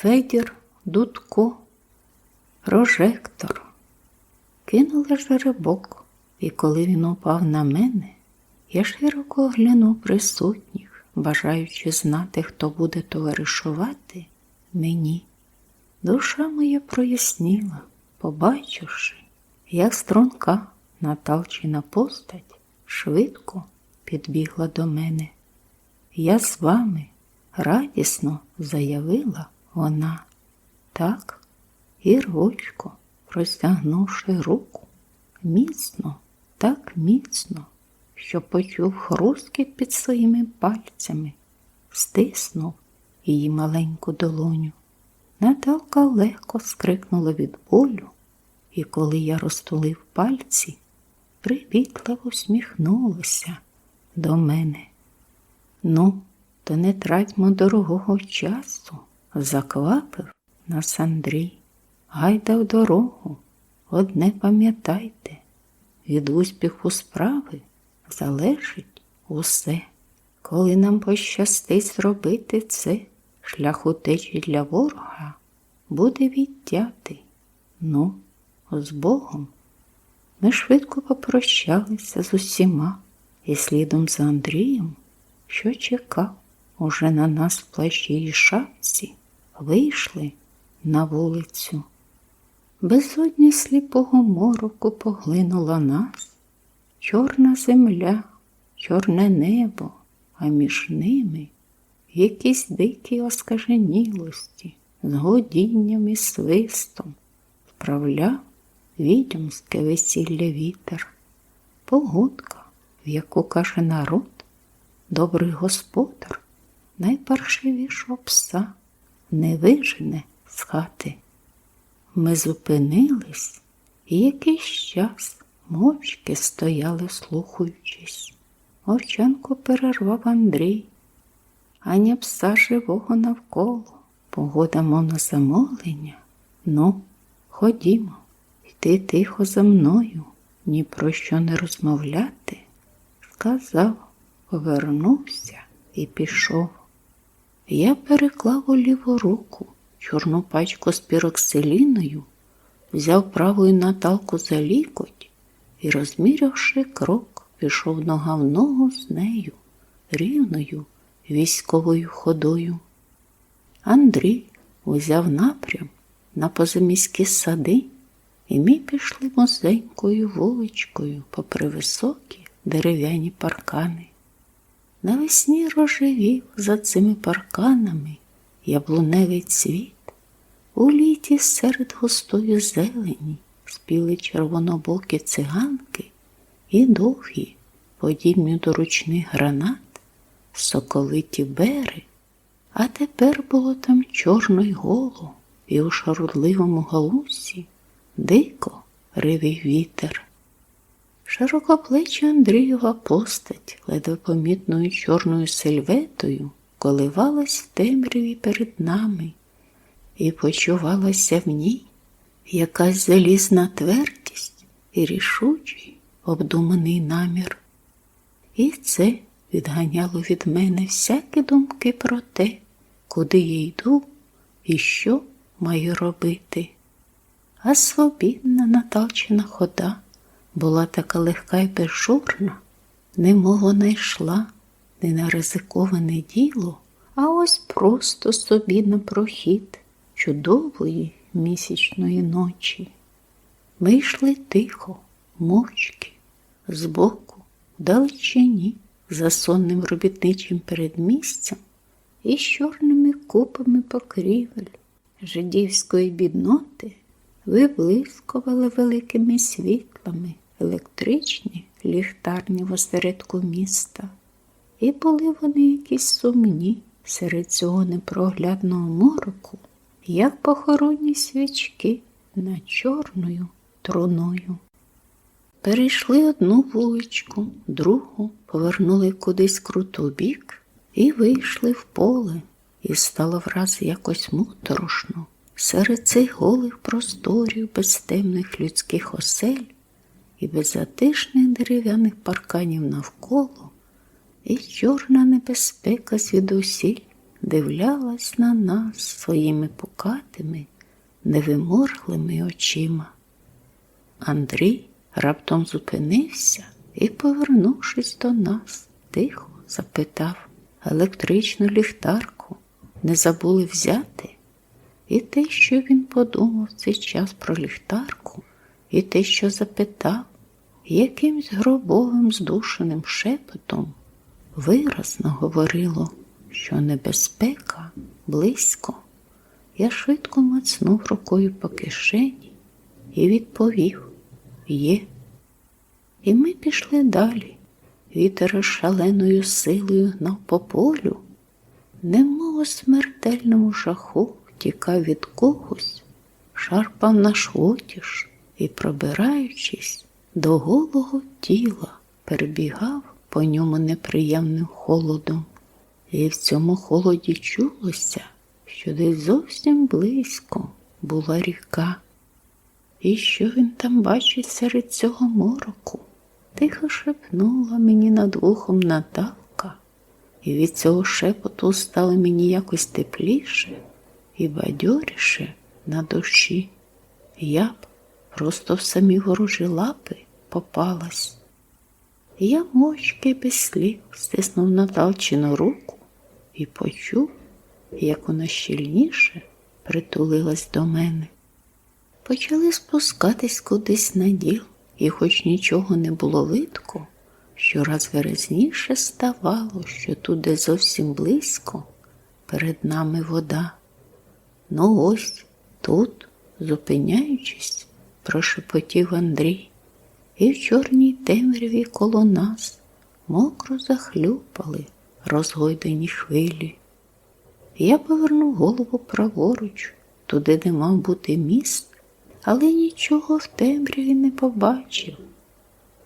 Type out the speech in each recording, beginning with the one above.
Федір Дудко, прожектор. Кинули жеребок, і коли він упав на мене, я широко оглянув присутніх, бажаючи знати, хто буде товаришувати мені. Душа моя проясніла, побачивши, як струнка Наталчина постать швидко підбігла до мене. Я з вами, радісно заявила вона. Так, і ручко, простягнувши руку, міцно, так міцно, що почув хрускіт під своїми пальцями, стиснув її маленьку долоню. Наталка легко скрикнула від болю, і коли я розтулив пальці, привітливо усміхнулася до мене. Ну, то не тратьмо дорогого часу, заквапив нас Андрій. Гайда в дорогу, одне пам'ятайте, від успіху справи залежить усе. Коли нам пощастить зробити це, шлях утечі для ворога буде відтятий. Ну, з Богом. Ми швидко попрощалися з усіма і слідом за Андрієм, що чекав уже на нас в плащі і шапці, вийшли на вулицю. Безодня сліпого мороку поглинула нас, чорна земля, чорне небо, а між ними якісь дикі оскаженілості з годінням і свистом вправляв відьомське весілля вітер, погодка, в яку каже народ, добрий господар, найпаршивішого пса не вижене з хати. Ми зупинились і якийсь час мовчки стояли, слухаючись. Овчанку перервав Андрій, ані пса живого навколо. Погода, мов на замовлення. Ну, ходімо, йти тихо за мною, ні про що не розмовляти. Сказав, повернувся і пішов. Я переклав у ліву руку чорну пачку з піроксиліною, взяв правою Наталку за лікоть і, розмірявши крок, пішов нога в ногу з нею, рівною військовою ходою. Андрій узяв напрям на позаміські сади, і ми пішли музенькою вуличкою попри високі дерев'яні паркани. Навесні рожевів за цими парканами яблуневий цвіт. У літі серед густої зелені спіли червонобокі циганки і довгі, подібні до ручних гранат, соковиті бери, а тепер було там чорно й голо, і у шарудливому галусі дико ривий вітер. Широкоплеча Андрієва постать, ледве помітною чорною сельветою, коливалась в темряві перед нами, і почувалася в ній якась залізна твердість і рішучий, обдуманий намір. І це відганяло від мене всякі думки про те, куди я йду і що маю робити. А свобідна Наталчина хода була така легка й безжурна, немов вона йшла не на ризиковане діло, а ось просто собі на прохід чудової місячної ночі. Ми йшли тихо, мовчки, збоку, вдалечині, за сонним робітничим передмістям і з чорними купами покрівель жидівської бідноти виблискували великими світлами електричні ліхтарні в осередку міста, і були вони якісь сумні серед цього непроглядного мороку, як похоронні свічки над чорною труною. Перейшли одну вуличку, другу, повернули кудись круто бік і вийшли в поле, і стало враз якось моторошно. Серед цих голих просторів без темних людських осель і без затишних дерев'яних парканів навколо, і чорна небезпека звідусіль дивлялась на нас своїми пукатими, невиморглими очима. Андрій раптом зупинився і, повернувшись до нас, тихо запитав електричну ліхтарку не забули взяти. І те, що він подумав цей час про ліхтарку, і те, що запитав, якимсь гробовим здушеним шепотом виразно говорило, що небезпека близько. Я швидко мацнув рукою по кишені і відповів Є. І ми пішли далі. Вітер шаленою силою гнав по полю, немов у смертельному жаху тікав від когось, шарпав наш отіж і, пробираючись до голого тіла, перебігав по ньому неприємним холодом. І в цьому холоді чулося, що десь зовсім близько була ріка. І що він там бачить серед цього мороку? Тихо шепнула мені над вухом Наталка, і від цього шепоту стало мені якось тепліше і бадьоріше на душі. Я просто в самі ворожі лапи попалась. Я мовчки без слів стиснув Наталчину руку і почув, як вона щільніше притулилась до мене. Почали спускатись кудись на діл, і хоч нічого не було видко, щораз виразніше ставало, що тут де зовсім близько перед нами вода. Ну ось тут, зупиняючись, прошепотів Андрій, і в чорній темряві коло нас мокро захлюпали розгойдені хвилі. Я повернув голову праворуч, туди, де мав бути міст, але нічого в темряві не побачив.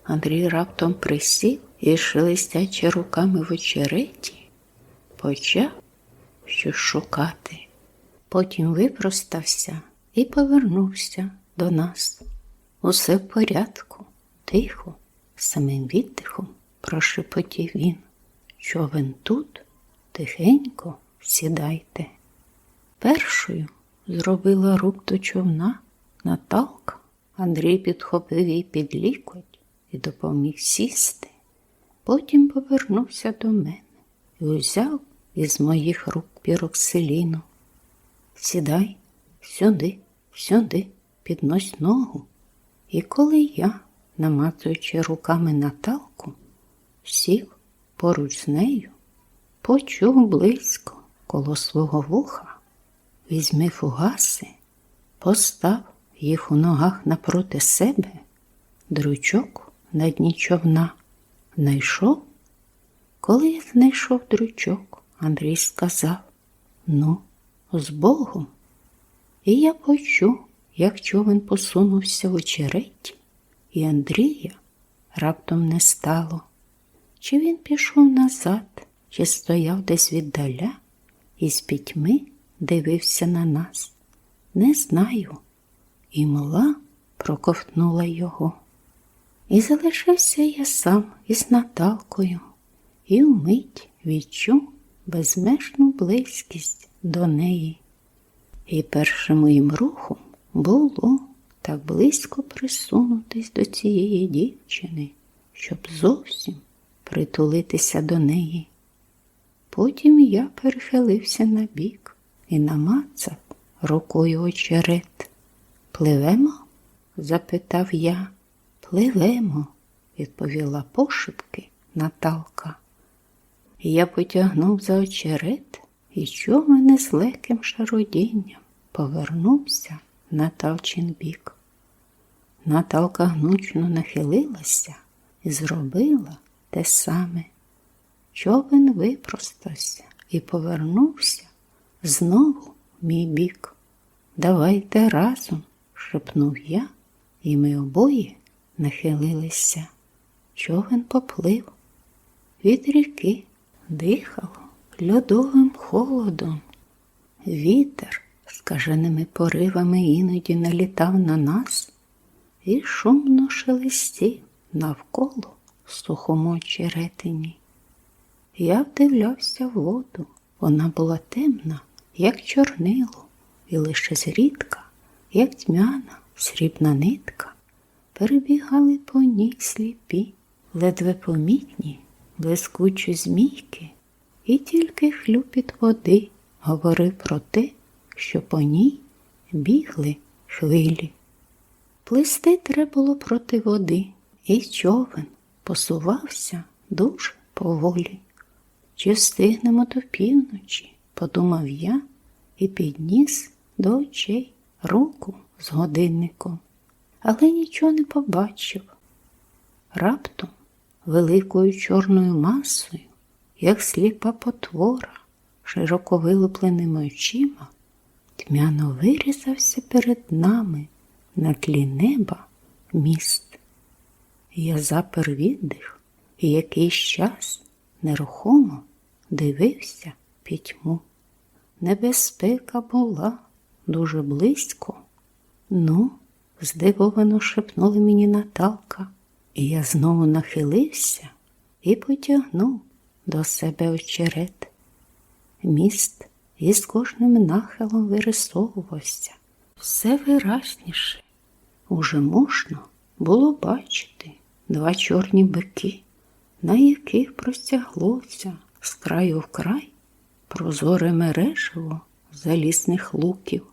Андрій раптом присів і, шелестячи руками в очереті, почав щось шукати. Потім випростався і повернувся до нас. Усе в порядку, тихо, самим віддихом прошепотів він. Човен тут, тихенько сідайте. Першою зробила рук до човна Наталка. Андрій підхопив її під лікоть і допоміг сісти. Потім повернувся до мене і узяв із моїх рук піроксиліну. Сідай сюди, сюди, піднось ногу. І коли я, намацуючи руками Наталку, сів поруч з нею, почув близько коло свого вуха, візьми фугаси, постав їх у ногах напроти себе, дручок на дні човна. Знайшов? Коли я знайшов дручок, Андрій сказав Ну, з Богом. І я почув, як човен посунувся в очереті, і Андрія раптом не стало. Чи він пішов назад, чи стояв десь віддаля і з пітьми дивився на нас? Не знаю. І мла проковтнула його. І залишився я сам із Наталкою, і вмить відчув безмежну близькість до неї. І першим моїм рухом було так близько присунутись до цієї дівчини, щоб зовсім притулитися до неї. Потім я перехилився на бік і намацав рукою очерет. Пливемо? запитав я. Пливемо, відповіла пошепки Наталка. Я потягнув за очерет і чув мене з легким шародінням повернувся на Талчин бік. Наталка гнучно нахилилася і зробила те саме. Човен випростався і повернувся знову в мій бік. Давайте разом, шепнув я, і ми обоє нахилилися. Човен поплив. Від ріки дихало льодовим холодом. Вітер скаженими поривами іноді налітав на нас і шумно шелестів навколо в сухому очеретині. Я вдивлявся в воду, Вона була темна, як чорнило, і лише зрідка, як тьмяна, срібна нитка, перебігали по ній сліпі, ледве помітні, блискучі змійки, і тільки хлюпіт води говорив про те, що по ній бігли хвилі. Плисти треба було проти води, і човен посувався дуже поволі. Чи встигнемо до півночі, подумав я і підніс до очей руку з годинником, але нічого не побачив. Раптом великою чорною масою, як сліпа потвора, широко вилупленими очима, тьмяно вирізався перед нами на тлі неба міст. Я запер віддих і якийсь час нерухомо дивився пітьму. Небезпека була дуже близько. Ну, здивовано шепнула мені Наталка, і я знову нахилився і потягнув до себе очерет. Міст із кожним нахилом вирисовувався все виразніше. Уже можна було бачити два чорні бики, на яких простяглося з краю в край прозоре мережево залісних луків.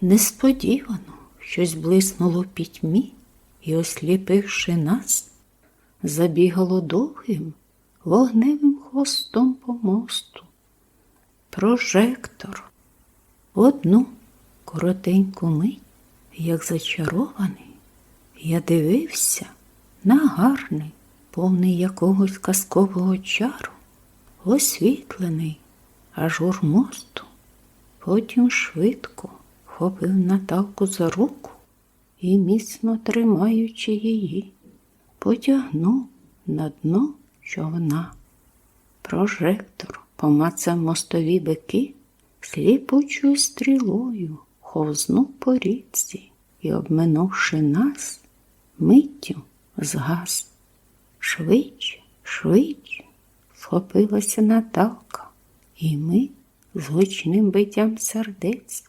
Несподівано щось блиснуло пітьмі і, осліпивши нас, забігало довгим вогневим хвостом по мосту. Прожектор. Одну коротеньку мить, як зачарований, я дивився на гарний, повний якогось казкового чару, освітлений ажур мосту, потім швидко вхопив Наталку за руку і, міцно тримаючи її, потягнув на дно човна. Прожектор помацав мостові бики сліпучою стрілою, ховзнув по річці і, обминувши нас, миттю згас. Швидше, швидше схопилася Наталка, і ми з гучним биттям сердець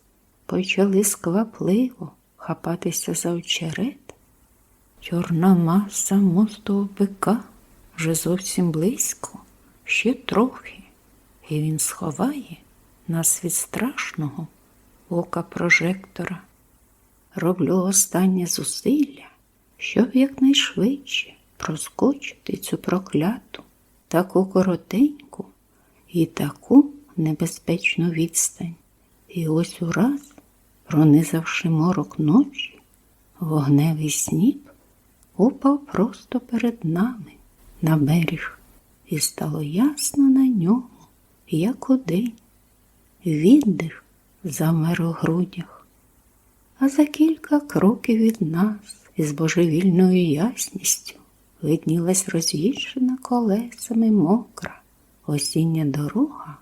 почали сквапливо хапатися за очерет. Чорна маса мостового бика вже зовсім близько, ще трохи, і він сховає нас від страшного ока прожектора. Роблю останнє зусилля, щоб якнайшвидше проскочити цю прокляту, таку коротеньку і таку небезпечну відстань. І ось ураз, пронизавши морок ночі, вогневий сніп упав просто перед нами на берег, і стало ясно на ньому, як удень. Віддих замер у грудях, а за кілька кроків від нас із божевільною ясністю виднілась роз'їжджена колесами мокра осіння дорога,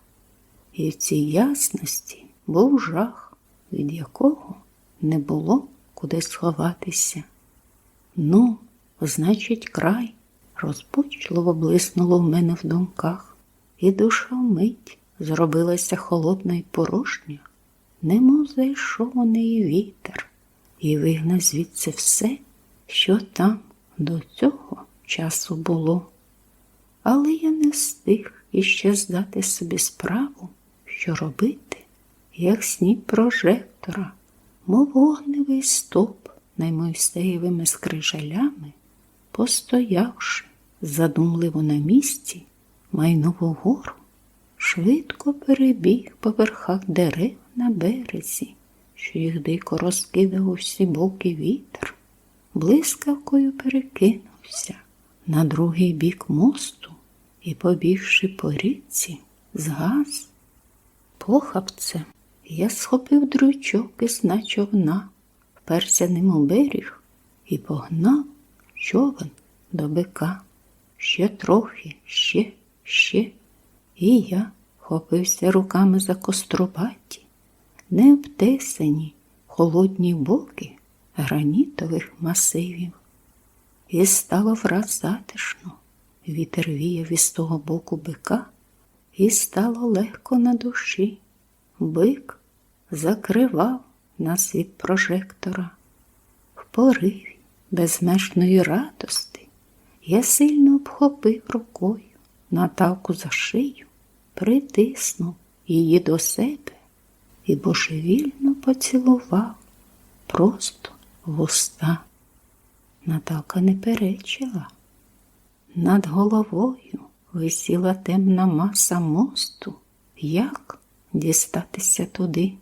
і в цій ясності був жах, від якого не було куди сховатися. Ну, значить, край розпучливо блиснуло в мене в думках, і душа вмить зробилася холодна й порожня, немов зайшов у неї вітер і вигнав звідси все, що там до цього часу було. Але я не встиг іще здати собі справу, що робити, як сніп прожектора, мов вогневий стоп наймойстеєвими скрижалями, постоявши задумливо на місці, майнув угору, швидко перебіг по верхах дерев на березі, що їх дико розкидав у всі боки вітер, блискавкою перекинувся на другий бік мосту і, побігши по річці, згас. Похапцем я схопив дручок із на човна, вперся ним у берег і погнав човен до бика. Ще трохи, ще, ще. І я хопився руками за кострубаті, не обтесані холодні боки гранітових масивів. І стало враз затишно. Вітер віяв із того боку бика, і стало легко на душі. Бик закривав нас від прожектора. В пориві безмежної радости я сильно обхопив рукою Наталку за шию, притиснув її до себе і божевільно поцілував просто в уста. Наталка не перечила. Над головою висіла темна маса мосту. Як дістатися туди?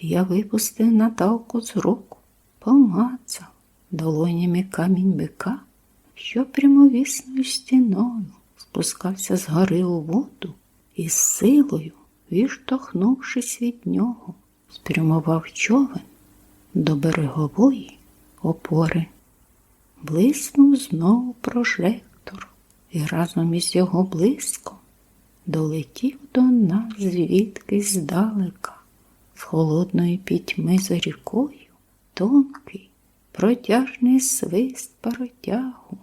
Я випустив Наталку з рук, помацав долонями камінь бика, що прямовісною стіною спускався з гори у воду і з силою, відштовхнувшись від нього, спрямував човен до берегової опори. Блиснув знову прожектор і разом із його блиском долетів до нас звідкись здалека, з холодної пітьми за рікою, тонкий, протяжний свист паротягу.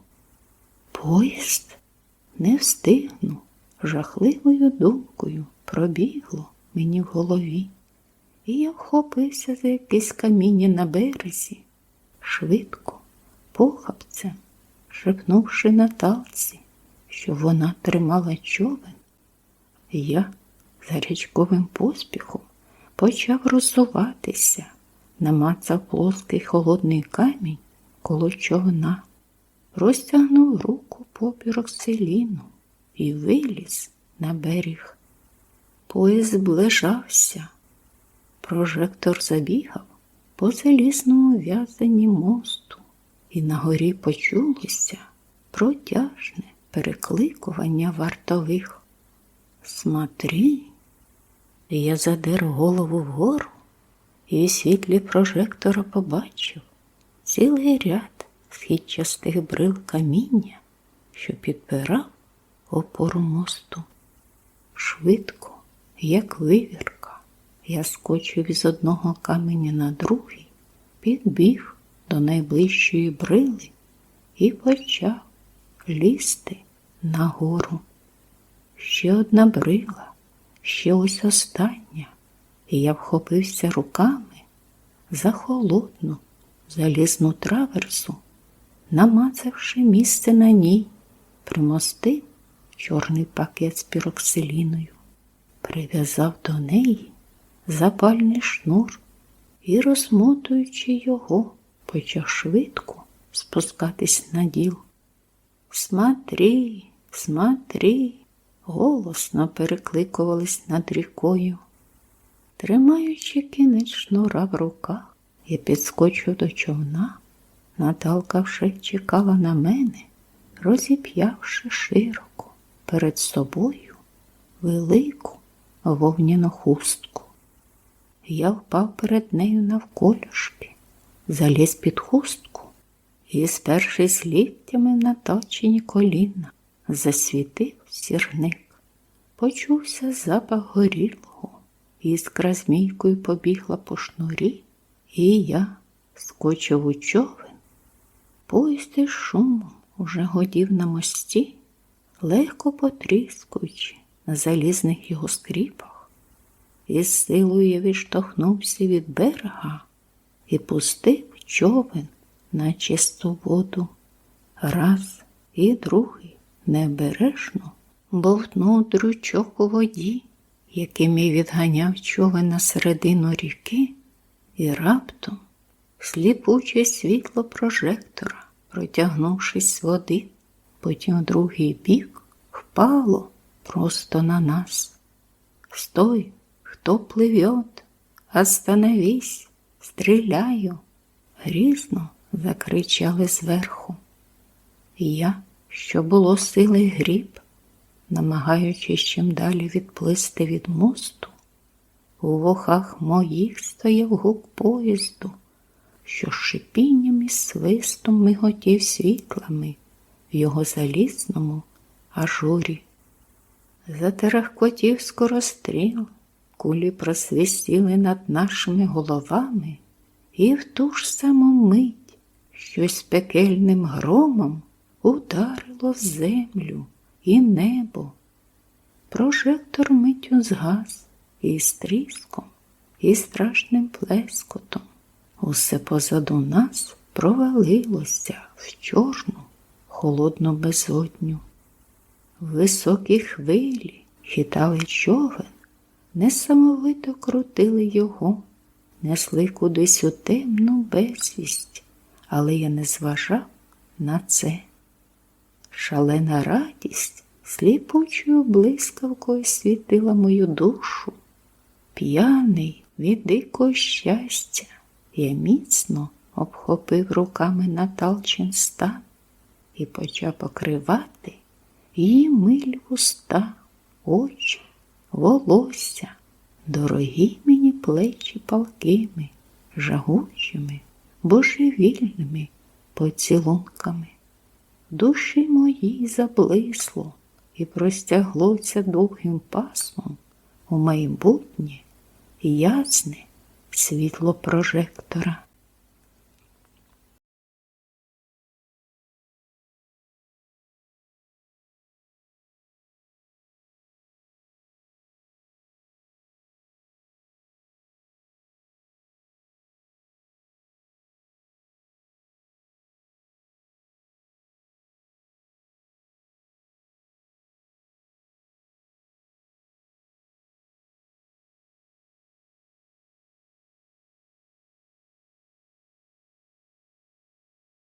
Поїзд не встигну, жахливою думкою пробігло мені в голові, і я вхопився за якесь каміння на березі, швидко, похапцем, шепнувши Наталці, що вона тримала човен, я за річковим поспіхом почав розсуватися, намацав плоский холодний камінь коло човна, розтягнув руку попірок селіну і виліз на берег. Поїзд зближався. Прожектор забігав по залізному в'язанні мосту, і на горі почулося протяжне перекликування вартових. Смотри, я задер голову вгору і світлі прожектора побачив цілий ряд східчастих брил каміння, що підпирав опору мосту. Швидко, як вивірка, я скочив із одного каменя на другий, підбіг до найближчої брили і почав лізти нагору. Ще одна брила, ще ось остання, і я вхопився руками за холодну, залізну траверсу, намацавши місце на ній, примостив чорний пакет з піроксиліною, прив'язав до неї запальний шнур і, розмотуючи його, почав швидко спускатись на діл. Смотри, смотри, голосно перекликувались над рікою. Тримаючи кінець шнура в руках, я підскочив до човна. Наталка вже чекала на мене, розіп'явши широко перед собою велику вовняну хустку. Я впав перед нею навколішки, заліз під хустку і, спершись ліктями наточені коліна, засвітив сірник. Почувся запах горілого, іскра змійкою побігла по шнурі, і я скочив у човен. Поїзд із шумом уже годів на мості, легко потріскуючи на залізних його скріпах, і силою відштовхнувся від берега і пустив човен на чисту воду. Раз і другий необережно бовтнув дручок у воді, яким я відганяв човен на середину ріки, і раптом сліпуче світло прожектора, протягнувшись з води, потім в другий бік впало просто на нас. Стой, хто пливет, остановись, стріляю, грізно закричали зверху. Я, що було сили гріб, намагаючись чим далі відплисти від мосту, у вухах моїх стояв гук поїзду, що шипінням і свистом миготів світлами в його залізному ажурі. Затерахкотів скоростріл, кулі просвистіли над нашими головами, і в ту ж саму мить щось пекельним громом ударило в землю і небо. Прожектор миттю згас, і з тріском, і страшним плескотом. Усе позаду нас провалилося в чорну, холодну безодню. Високі хвилі хитали човен, несамовито крутили його, несли кудись у темну безвість, але я не зважав на це. Шалена радість сліпучою блискавкою світила мою душу. П'яний від дикого щастя, я міцно обхопив руками Наталчин стан і почав покривати її миль вуста, очі, волосся, дорогі мені плечі палкими, жагучими, божевільними поцілунками. Душі моїй заблисло і простяглося довгим пасмом у майбутнє ясне світло прожектора.